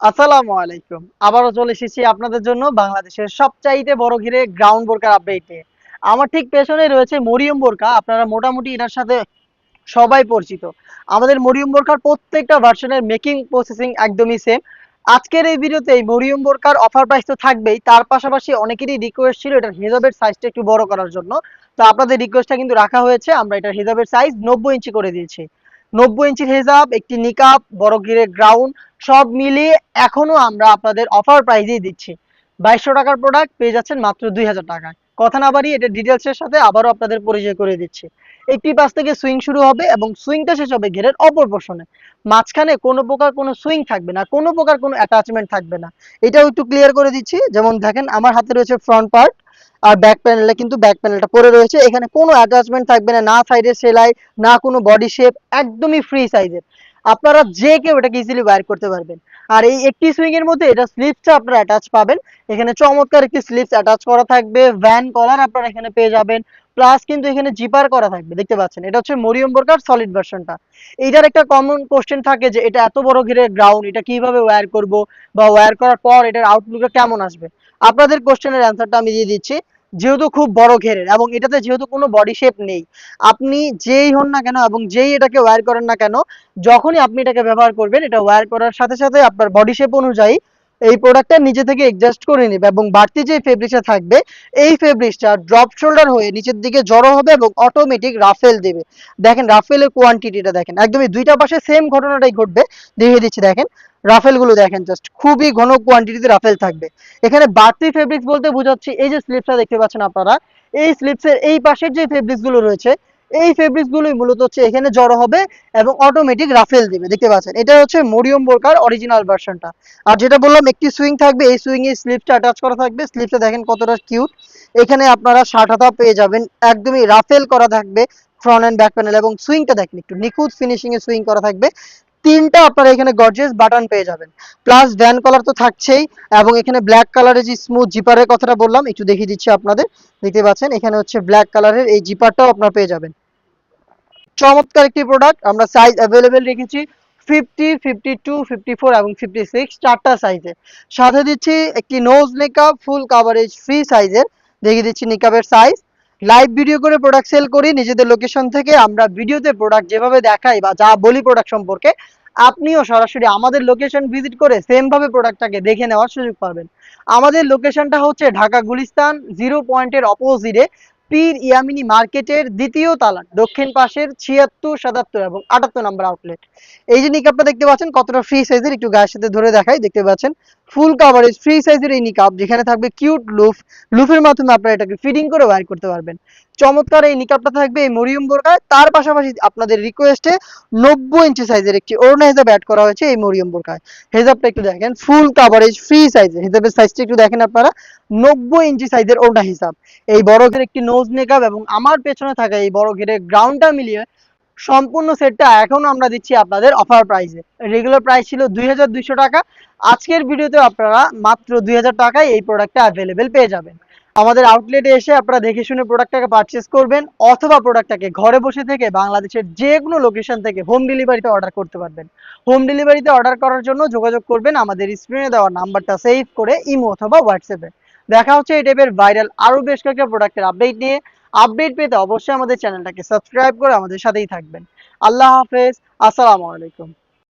আসসালামু আলাইকুম। আবারও চলে এসেছি আপনাদের জন্য বাংলাদেশের সবচাইতে বড় ঘিরে গ্রাউন্ড বোরকার আপডেট আমার ঠিক পেছনে রয়েছে মরিয়ম বোরকা, আপনারা মোটামুটি এটার সাথে সবাই পরিচিত। আমাদের মরিয়ম বোরকার প্রত্যেকটা ভার্সনের মেকিং প্রসেসিং একদমই সেম আজকের এই ভিডিওতে এই মরিয়ম বোরকার অফার প্রাইস তো থাকবেই, তার পাশাপাশি অনেকেরই রিকোয়েস্ট ছিল এটার হিজাবের সাইজটা একটু বড় করার জন্য। তো আপনাদের রিকোয়েস্টটা কিন্তু রাখা হয়েছে, আমরা এটার হিজাবের সাইজ নব্বই ইঞ্চি করে দিয়েছি। নব্বই ইঞ্চির হেজাব, একটি নিকাপ বড় ঘিরে গ্রাউন্ড, সব মিলিয়ে এখনও আমরা আপনাদের অফার প্রাইজেই দিচ্ছি। বাইশশো টাকার প্রোডাক্ট পেয়ে যাচ্ছেন মাত্র দুই হাজার টাকায়। কথা না বাড়িয়ে এটা ডিটেলসের সাথে আবারও আপনাদের পরিচয় করে দিচ্ছি। একটি পাশ থেকে সুইং শুরু হবে এবং সুইংটা শেষ হবে ঘেরের অপর পোর্শনে মাঝখানে কোনো প্রকার কোনো সুইং থাকবে না, কোনো প্রকার কোনো অ্যাটাচমেন্ট থাকবে না। এটাও একটু ক্লিয়ার করে দিচ্ছি। যেমন দেখেন, আমার হাতে রয়েছে ফ্রন্ট পার্ট আর ব্যাক প্যানেলে কিন্তু ব্যাক প্যানেলটা পরে রয়েছে। এখানে কোনো অ্যাটাচমেন্ট থাকবে না না সাইডে সেলাই, না কোনো বডি শেপ একদমই ফ্রি সাইজের আপনারা যে কেউ এটাকে ইজিলি ওয়্যার করতে পারবেন। আর এই একটি সুইং এর মধ্যে এটা স্লিপসটা আপনারা অ্যাটাচ পাবেন। এখানে চমৎকার একটি স্লিপস অ্যাটাচ করা থাকবে ভ্যান কলার আপনারা এখানে পেয়ে যাবেন প্লাস কিন্তু এখানে জিপার করা থাকবে, দেখতে পাচ্ছেন? এটা হচ্ছে মরিয়ম বোরকার সলিড ভার্সনটা এইটার একটা কমন কোশ্চেন থাকে যে এটা এত বড় ঘিরে গ্রাউন্ড এটা কীভাবে ওয়্যার করব বা ওয়্যার করার পর এটার আউটলুকটা কেমন আসবে? আপনাদের কোশ্চেনের অ্যান্সারটা আমি দিয়ে দিচ্ছি। যেহেতু খুব বড় ঘেরের এবং এটাতে যেহেতু কোনো বডি শেপ নেই, আপনি যেই হন না কেন এবং যেই এটাকে ওয়্যার করেন না কেন, যখনই আপনি এটাকে ব্যবহার করবেন, এটা ওয়্যার করার সাথে সাথে আপনার বডি শেপ অনুযায়ী এই প্রোডাক্টটা নিজে থেকে অ্যাডজাস্ট করে নেবে এবং বাড়তি যে ফেব্রিক্সটা থাকবে, এই ফেব্রিক্সটা ড্রপ শোল্ডার হয়ে নিচের দিকে জড়ো হবে এবং অটোমেটিক রাফেল দেবে। দেখেন রাফেলের কোয়ান্টিটিটা দেখেন, একদমই দুইটা পাশে সেম ঘটনাটাই ঘটবে। দেখিয়ে দিচ্ছি, দেখেন রাফেলগুলো দেখেন জাস্ট খুবই ঘন কোয়ান্টিটিতে রাফেল থাকবে। এখানে বাড়তি ফেব্রিক্স বলতে বোঝাচ্ছি, এই যে স্লিপসটা দেখতে পাচ্ছেন আপনারা, এই স্লিপসের এই পাশের যে ফেব্রিক্সগুলো রয়েছে এই ফেব্রিক্স গুলোই মূলত হচ্ছে এখানে জড়ো হবে এবং অটোমেটিক রাফেল দিবে, দেখতে পাচ্ছেন? এটা হচ্ছে মরিয়ম বোরকার অরিজিনাল ভার্সনটা আর যেটা বললাম, একটি সুইং থাকবে, এই সুইং এর স্লিপটা অ্যাটাচ করা থাকবে স্লিপটা দেখেন কতটা কিউট এখানে আপনারা শার্ট হাতা পেয়ে যাবেন, একদমই রাফেল করা থাকবে ফ্রন্ট এন্ড ব্যাক প্যানেল এবং সুইংটা দেখেন একটু, নিখুঁত ফিনিশিং এ সুইং করা থাকবে। তিনটা আপনারা এখানে গর্জিয়াস বাটন পেয়ে যাবেন। প্লাস ভ্যান কলার তো থাকছেই, এবং এখানে ব্ল্যাক কালারের যে স্মুথ জিপারের কথাটা বললাম, একটু দেখিয়ে দিচ্ছি আপনাদের। দেখতে পাচ্ছেন, এখানে হচ্ছে ব্ল্যাক কালারের এই জিপারটাও আপনারা পেয়ে যাবেন। চমৎকার একটি প্রোডাক্ট আমরা সাইজ অ্যাভেলেবেল রেখেছি fifty fifty two fifty four এবং ফিফটি সিক্স চারটা সাইজে সাথে দিচ্ছি একটি nose makeup full coverage free সাইজের দেখিয়ে দিচ্ছি নিকাবের সাইজ লাইভ ভিডিও করে প্রোডাক্ট সেল করি, নিজেদের লোকেশন থেকে। আমরা ভিডিওতে প্রোডাক্ট যেভাবে দেখাই বা যা বলি প্রোডাক্ট সম্পর্কে, আপনিও সরাসরি আমাদের লোকেশন ভিজিট করে সেম ভাবে প্রোডাক্টটাকে দেখে নেওয়ার সুযোগ পাবেন। আমাদের লোকেশনটা হচ্ছে ঢাকা গুলিস্তান জিরো পয়েন্টের অপোজিটে পীর ইয়ামিনি মার্কেটের দ্বিতীয় তালা, দক্ষিণ পাশের ছিয়াত্তর, সাতাত্তর এবং আটাত্তর নাম্বার আউটলেট এই যে নিকাপটা দেখতে পাচ্ছেন, কতটা ফ্রি সাইজের একটু গায়ের সাথে ধরে দেখাই, দেখতে পাচ্ছেন। ফুল কাভারেজ ফ্রি সাইজের এই নিকাপ যেখানে থাকবে কিউট লুফ লুফের মাধ্যমে আপনারা এটাকে ফিডিং করে ওয়্যার করতে পারবেন। চমৎকার এই নিকাপটা থাকবে এই মরিয়ম বোরকায়। তার পাশাপাশি আপনাদের রিকোয়েস্টে নব্বই ইঞ্চি সাইজের একটি ওড়না হেজাব অ্যাড করা হয়েছে এই মরিয়ম বোরকায়। হেজাবটা একটু দেখেন ফুল কাভারেজ ফ্রি সাইজের হেজাবের সাইজটা একটু দেখেন আপনারা। নব্বই ইঞ্চি সাইজের ওড়না হিসাব এই বড় ঘের একটি নোজ মেকআপ এবং আমার পেছনে থাকা এই বড় ঘেরের গ্রাউন্ডটা মিলিয়ে সম্পূর্ণ সেটটা এখনও আমরা দিচ্ছি আপনাদের অফার প্রাইসে রেগুলার প্রাইস ছিল দুই হাজার দুইশো টাকা। আজকের ভিডিওতে আপনারা মাত্র দুই হাজার টাকায় এই প্রোডাক্টটা অ্যাভেলেবেল পেয়ে যাবেন। আমাদের আউটলেটে এসে আপনারা দেখে শুনে প্রোডাক্টটাকে পারচেস করবেন, অথবা প্রোডাক্টটাকে ঘরে বসে থেকে বাংলাদেশের যে কোনো লোকেশন থেকে হোম ডেলিভারিতে অর্ডার করতে পারবেন। হোম ডেলিভারিতে অর্ডার করার জন্য যোগাযোগ করবেন, আমাদের স্ক্রিনে দেওয়া নাম্বারটা সেভ করে, ইমো অথবা হোয়াটসঅ্যাপে দেখা হচ্ছে এই টাইপের ভাইরাল আরও বেশ কয়েকটা প্রোডাক্টের আপডেট নিয়ে। আপডেট পেতে অবশ্যই আমাদের চ্যানেলটাকে সাবস্ক্রাইব করে আমাদের সাথেই থাকবেন। আল্লাহ হাফেজ, আসসালামু আলাইকুম।